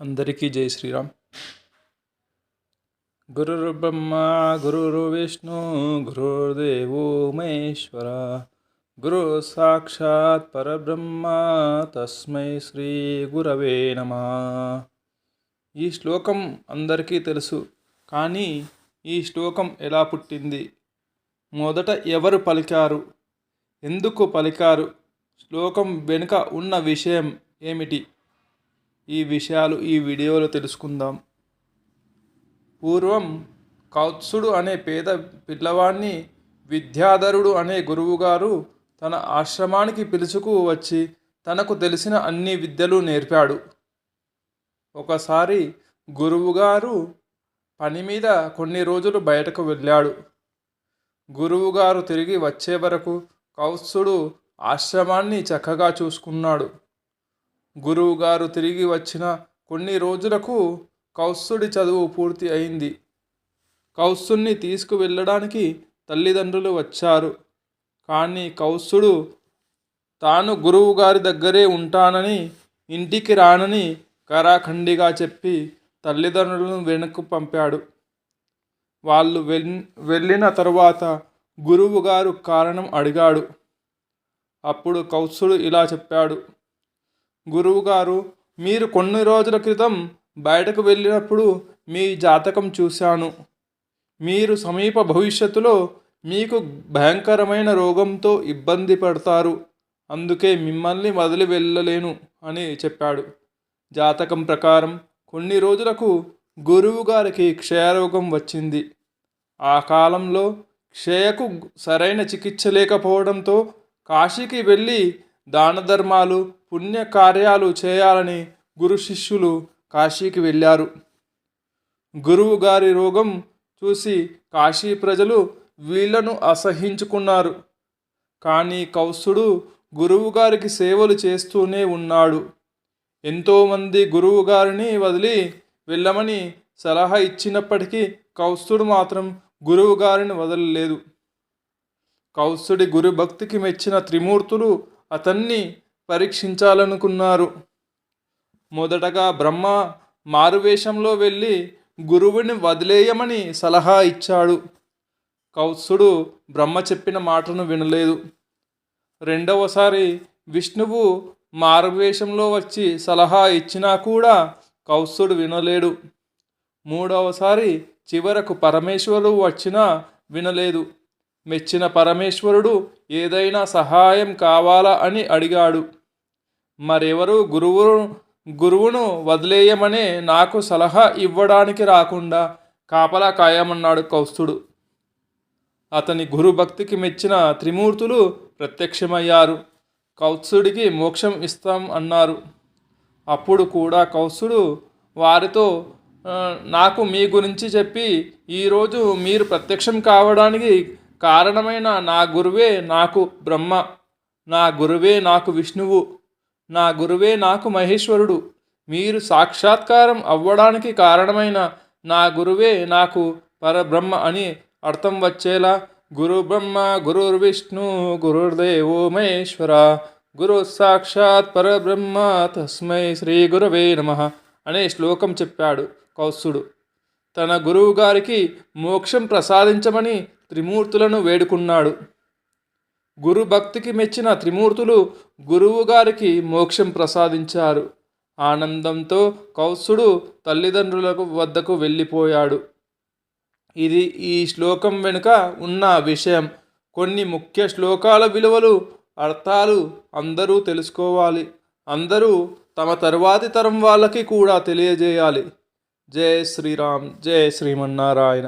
అందరికీ జై శ్రీరామ్. గురుర్ బ్రహ్మ గురుర్ విష్ణు గురుర్దేవో మహేశ్వర గురు సాక్షాత్ పరబ్రహ్మ తస్మై శ్రీ గురవే నమ. ఈ శ్లోకం అందరికీ తెలుసు కానీ ఈ శ్లోకం ఎలా పుట్టింది? మొదట ఎవరు పలికారు? ఎందుకు పలికారు? శ్లోకం వెనుక ఉన్న విషయం ఏమిటి? ఈ విషయాలు ఈ వీడియోలో తెలుసుకుందాం. పూర్వం కౌత్సుడు అనే పేద పిల్లవాడిని విద్యాధరుడు అనే గురువుగారు తన ఆశ్రమానికి పిలుచుకు వచ్చి తనకు తెలిసిన అన్ని విద్యలు నేర్పాడు. ఒకసారి గురువుగారు పని మీద కొన్ని రోజులు బయటకు వెళ్ళాడు. గురువుగారు తిరిగి వచ్చే వరకు కౌత్సుడు ఆశ్రమాన్ని చక్కగా చూసుకున్నాడు. గురువుగారు తిరిగి వచ్చిన కొన్ని రోజులకు కౌత్సుడి చదువు పూర్తి అయింది. కౌత్సుని తీసుకువెళ్ళడానికి తల్లిదండ్రులు వచ్చారు. కానీ కౌత్సుడు తాను గురువుగారి దగ్గరే ఉంటానని ఇంటికి రానని కరాఖండిగా చెప్పి తల్లిదండ్రులను వెనక్కు పంపాడు. వాళ్ళు వెళ్ళిన తరువాత గురువుగారు కారణం అడిగాడు. అప్పుడు కౌత్సుడు ఇలా చెప్పాడు. గురువుగారు మీరు కొన్ని రోజుల క్రితం బయటకు వెళ్ళినప్పుడు మీ జాతకం చూశాను. మీరు సమీప భవిష్యత్తులో మీకు భయంకరమైన రోగంతో ఇబ్బంది పడతారు. అందుకే మిమ్మల్ని వదిలి వెళ్ళలేను అని చెప్పాడు. జాతకం ప్రకారం కొన్ని రోజులకు గురువు గారికి క్షయరోగం వచ్చింది. ఆ కాలంలో క్షయకు సరైన చికిత్స లేకపోవడంతో కాశీకి వెళ్ళి దాన ధర్మాలు పుణ్యకార్యాలు చేయాలని గురు శిష్యులు కాశీకి వెళ్ళారు. గురువు గారి రోగం చూసి కాశీ ప్రజలు వీళ్ళను అసహించుకున్నారు. కానీ కౌసుడు గురువుగారికి సేవలు చేస్తూనే ఉన్నాడు. ఎంతోమంది గురువుగారిని వదిలి వెళ్ళమని సలహా ఇచ్చినప్పటికీ కౌస్తుడు మాత్రం గురువుగారిని వదలలేదు. కౌస్తుడి గురుభక్తికి మెచ్చిన త్రిమూర్తులు అతన్ని పరీక్షించాలనుకున్నారు. మొదటగా బ్రహ్మ మారువేషంలో వెళ్ళి గురువుని వదిలేయమని సలహా ఇచ్చాడు. కౌత్సుడు బ్రహ్మ చెప్పిన మాటను వినలేదు. రెండవసారి విష్ణువు మారువేషంలో వచ్చి సలహా ఇచ్చినా కూడా కౌత్సుడు వినలేడు. మూడవసారి చివరకు పరమేశ్వరుడు వచ్చినా వినలేదు. మెచ్చిన పరమేశ్వరుడు ఏదైనా సహాయం కావాలా అని అడిగాడు. మరెవరు గురువు గురువును వదిలేయమనే నాకు సలహా ఇవ్వడానికి రాకుండా కాపలా కాయమన్నాడు కౌస్తుడు. అతని గురుభక్తికి మెచ్చిన త్రిమూర్తులు ప్రత్యక్షమయ్యారు. కౌత్సుడికి మోక్షం ఇస్తాం అన్నారు. అప్పుడు కూడా కౌత్సుడు వారితో నాకు మీ గురించి చెప్పి ఈరోజు మీరు ప్రత్యక్షం కావడానికి కారణమైన నా గురువే నాకు బ్రహ్మ నా గురువే నాకు విష్ణువు నా గురువే నాకు మహేశ్వరుడు. మీరు సాక్షాత్కారం అవ్వడానికి కారణమైన నా గురువే నాకు పరబ్రహ్మ అని అర్థం వచ్చేలా గురు బ్రహ్మ గురుర్విష్ణు గురుర్దేవో మహేశ్వర గురు సాక్షాత్ పరబ్రహ్మ తస్మై శ్రీ గురవే నమ అనే శ్లోకం చెప్పాడు కౌత్సుడు తన గురువు గారికి మోక్షం ప్రసాదించమని త్రిమూర్తులను వేడుకున్నాడు. గురు భక్తికి మెచ్చిన త్రిమూర్తులు గురువు గారికి మోక్షం ప్రసాదించారు. ఆనందంతో కౌసుడు తల్లిదండ్రులకు వద్దకు వెళ్ళిపోయాడు. ఇది ఈ శ్లోకం వెనుక ఉన్న విషయం. కొన్ని ముఖ్య శ్లోకాల విలువలు అర్థాలు అందరూ తెలుసుకోవాలి. అందరూ తమ తరువాతి తరం వాళ్ళకి కూడా తెలియజేయాలి. జై శ్రీరామ్ జై శ్రీమన్నారాయణ.